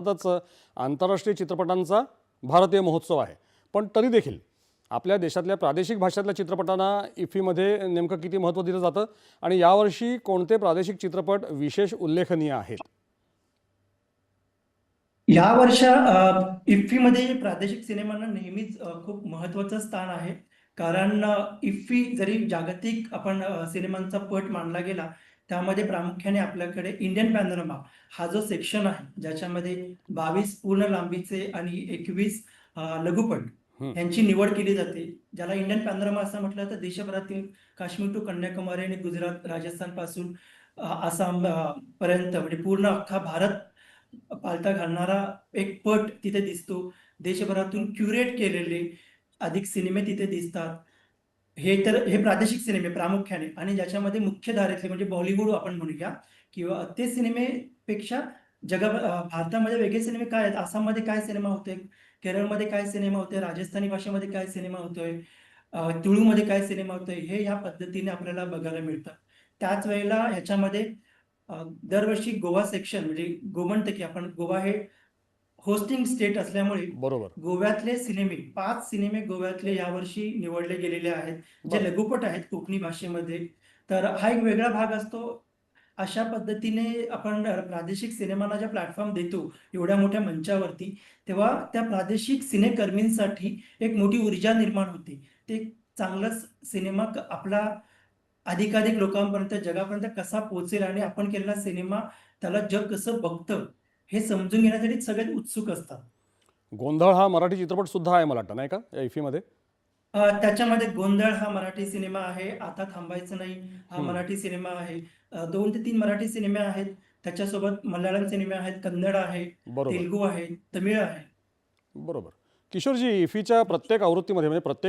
भारतातच आंतरराष्ट्रीय चित्रपटांचा भारतीय महोत्सव आहे. पण तरी देखील आपल्या देशातल्या प्रादेशिक भाषेतल्या चित्रपटांना इफ्फीमध्ये नेमकं किती महत्त्व दिलं जातं आणि यावर्षी कोणते प्रादेशिक चित्रपट विशेष उल्लेखनीय आहेत? या वर्षा इफ्फीमध्ये प्रादेशिक सिनेमांना नेहमीच खूप महत्त्वाचं स्थान आहे. कारण इफ्फी जरी जागतिक आपण सिनेमांचा पट मानला गेला त्यामध्ये प्रामुख्याने आपल्याकडे इंडियन पॅनोरमा हा जो सेक्शन आहे ज्याच्यामध्ये बावीस पूर्ण लांबीचे आणि एकवीस लघुपट. यांची निवड केली जाते. ज्याला इंडियन पॅनोरमा असं म्हटलं तर देशभरातील काश्मीर टू कन्याकुमारी आणि गुजरात राजस्थानपासून आसाम पर्यंत म्हणजे पूर्ण अख्खा भारत पालथा घालणारा एक पट तिथे दिसतो. देशभरातून क्युरेट केलेले अधिक सिनेमे तिथे दिसतात. हे तर हे प्रादेशिक सिनेमे प्रामुख्याने आणि ज्याच्यामध्ये मुख्य धारेतले म्हणजे बॉलिवूड आपण म्हणूया किंवा ते सिनेमेपेक्षा जगा भारतामध्ये वेगळे सिनेमे काय आहेत? आसाममध्ये काय सिनेमा होते केरळमध्ये काय सिनेमा होते राजस्थानी भाषेमध्ये काय सिनेमा होतोय? तुळूमध्ये काय सिनेमा होतोय? हे या पद्धतीने आपल्याला बघायला मिळतं. त्याच वेळेला ह्याच्यामध्ये दरवर्षी गोवा सेक्शन म्हणजे गोमंतकी आपण गोवा हे होस्टिंग स्टेट असल्यामुळे बरोबर. गोव्यातले सिनेमे पाच सिनेमे गोव्यातले यावर्षी निवडले गेलेले आहेत जे बरं. लघुपट आहेत कोकणी भाषेमध्ये. तर हा एक वेगळा भाग असतो. अशा पद्धतीने आपण प्रादेशिक सिनेमांना ज्या प्लॅटफॉर्म देतो एवढ्या मोठ्या मंचावरती तेव्हा त्या प्रादेशिक सिनेकर्मींसाठी एक मोठी ऊर्जा निर्माण होते. ते चांगलाच सिनेमा क- आपला अधिकाधिक लोकांपर्यंत जगापर्यंत कसा पोहोचेल आणि आपण केलेला सिनेमा त्याला जग कसं बघतं हे समजून घेण्यासाठी सगळ्यात उत्सुक असतात. गोंधळ हा मराठी चित्रपट सुद्धा आहे मला वाटतं नाही का? या इफ्फीमध्ये अ, त्याच्यामध्ये गोंधळ हा मराठी सिनेमा आहे आता थांबायचं नाही हा. मराठी सिनेमा आहे. दोन ते तीन मराठी सिनेमे आहेत त्याच्यासोबत मल्याळम सिनेमे आहेत कन्नड आहे तेलुगू आहे तमिळ आहे. बरोबर. किशोरजी इफ्फीच्या प्रत्येक आवृत्तीमध्ये म्हणजे प्रत्येक